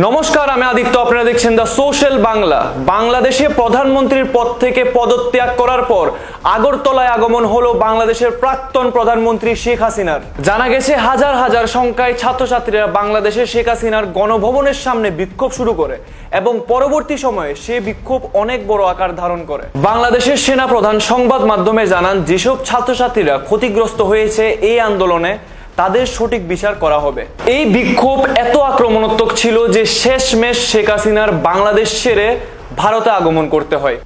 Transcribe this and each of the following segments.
নমস্কার, আমি আদিত্য। আপনারা দেখছেন দ্য সোশ্যাল বাংলা। বাংলাদেশে প্রধানমন্ত্রীর পদ থেকে পদত্যাগ করার পর আগরতলায় আগমন হলো বাংলাদেশের প্রাক্তন প্রধানমন্ত্রী শেখ হাসিনার। জানা গেছে, হাজার হাজার সংখ্যায় ছাত্রছাত্রীরা বাংলাদেশের শেখ হাসিনার গণভবনের সামনে বিক্ষোভ শুরু করে এবং পরবর্তী সময়ে সে বিক্ষোভ অনেক বড় আকার ধারণ করে। বাংলাদেশের সেনা প্রধান সংবাদ মাধ্যমে জানান, যেসব ছাত্রছাত্রীরা ক্ষতিগ্রস্ত হয়েছে এই আন্দোলনে তাদের সঠিক বিচার করা হবে। এই বিক্ষোভ এত আক্রমণাত্মক ছিল যে শেষমেশ শেখ হাসিনার বাংলাদেশ ছেড়ে ভারতে আগমন করতে হয়!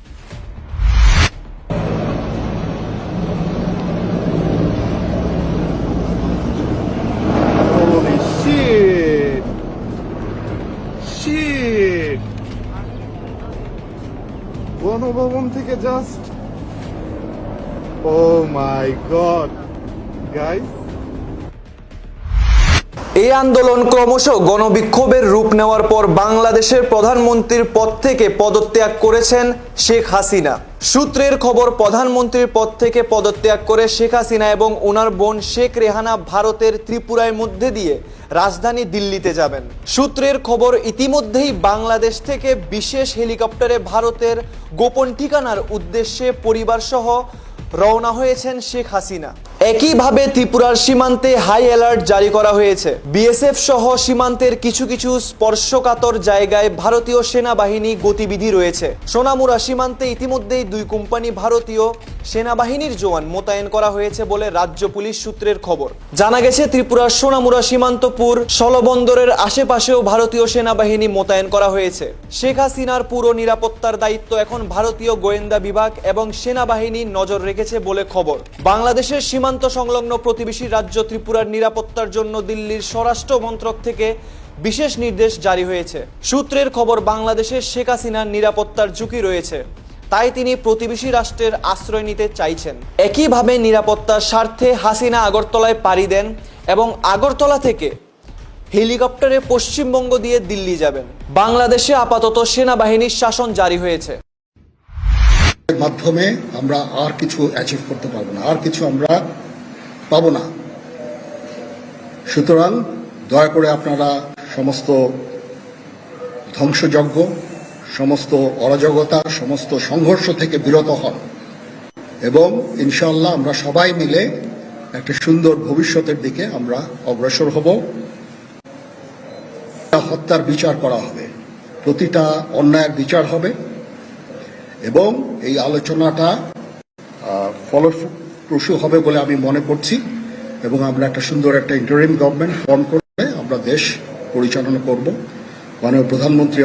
গণভবন থেকে just oh my god guys এই আন্দোলন ক্রমশ গণবিক্ষোভের রূপ নেওয়ার পর বাংলাদেশের প্রধানমন্ত্রীর পদ থেকে পদত্যাগ করেছেন শেখ হাসিনা। সূত্রের খবর, প্রধানমন্ত্রীর পদ থেকে পদত্যাগ করে শেখ হাসিনা এবং ওনার বোন শেখ রেহানা ভারতের ত্রিপুরায় মধ্যে দিয়ে রাজধানী দিল্লিতে যাবেন। সূত্রের খবর, ইতিমধ্যেই বাংলাদেশ থেকে বিশেষ হেলিকপ্টারে ভারতের গোপন ঠিকানার উদ্দেশ্যে পরিবারসহ রওনা হয়েছেন শেখ হাসিনা। একইভাবে ত্রিপুরার সীমান্তে হাই অ্যালার্ট জারি করা হয়েছে। বিএসএফ সহ সীমান্তের কিছু কিছু স্পর্শকাতর জায়গায় ভারতীয় সেনাবাহিনী গতিবিধি রয়েছে। সোনামুরা সীমান্তে ইতিমধ্যেই দুই কোম্পানি ভারতীয় সেনাবাহিনীর জওয়ান মোতায়েন করা হয়েছে বলে রাজ্য পুলিশ সূত্রের খবর। জানা গেছে, ত্রিপুরার সোনামুরা সীমান্তপুর স্থলবন্দরের আশেপাশেও ভারতীয় সেনাবাহিনী মোতায়েন করা হয়েছে। শেখ হাসিনার পুরো নিরাপত্তার দায়িত্ব এখন ভারতীয় গোয়েন্দা বিভাগ এবং সেনাবাহিনী নজর রেখেছে বলে খবর। বাংলাদেশের সীমান্ত সংলগ্ন প্রতিবেশী রাজ্য ত্রিপুরার নিরাপত্তার জন্য দিল্লির স্বরাষ্ট্র মন্ত্রক থেকে বিশেষ নির্দেশ জারি হয়েছে। সূত্রের খবর, বাংলাদেশের শেখ হাসিনার নিরাপত্তার ঝুঁকি রয়েছে। তাই তিনি প্রতিবেশী রাষ্ট্রের আশ্রয় নিতে চাইছেন। একইভাবে নিরাপত্তার স্বার্থে হাসিনা আগরতলায় পাড়ি দেন এবং আগরতলা থেকে হেলিকপ্টারে পশ্চিমবঙ্গ দিয়ে দিল্লি যাবেন। বাংলাদেশে আপাতত সেনাবাহিনীর শাসন জারি হয়েছে। মাধ্যমে আমরা আর কিছু অ্যাচিভ করতে পারব না, আর কিছু আমরা পাবো না। সুতরাং দয়া করে আপনারা সমস্ত ধ্বংসযজ্ঞ সমস্ত অরাজকতা, সমস্ত সংঘর্ষ থেকে বিরত হন। এবং ইনশাল্লাহ আমরা সবাই মিলে একটা সুন্দর ভবিষ্যতের দিকে আমরা অগ্রসর হব। হত্যার বিচার করা হবে। প্রতিটা অন্যায়ের বিচার হবে। এবং এই আলোচনাটা ফলপ্রসূ হবে বলে আমি মনে করছি। এবং আমরা একটা সুন্দর একটা ইন্টারিম গভর্নমেন্ট ফর্ম করে আমরা দেশ পরিচালনা করব। মাননীয় প্রধানমন্ত্রী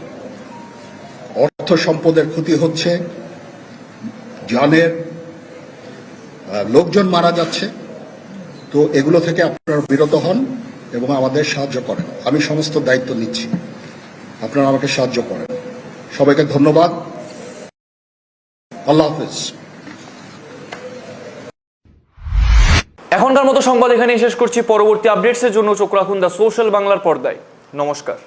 অর্থ সম্পদের ক্ষতি হচ্ছে জানের লোকজন মারা যাচ্ছে, তো এগুলো থেকে আপনারা বিরত হন এবং আমাদের সাহায্য করেন। আমি সমস্ত দায়িত্ব নিচ্ছি। আপনারা আমাকে সাহায্য করেন। সবাইকে ধন্যবাদ। আল্লাহ হাফিজ। এখনকার মতো সংবাদ এখানেই শেষ করছি। পরবর্তী আপডেটসের জন্য চোখ রাখুন দ্য সোশ্যাল বাংলার পর্দায়। নমস্কার।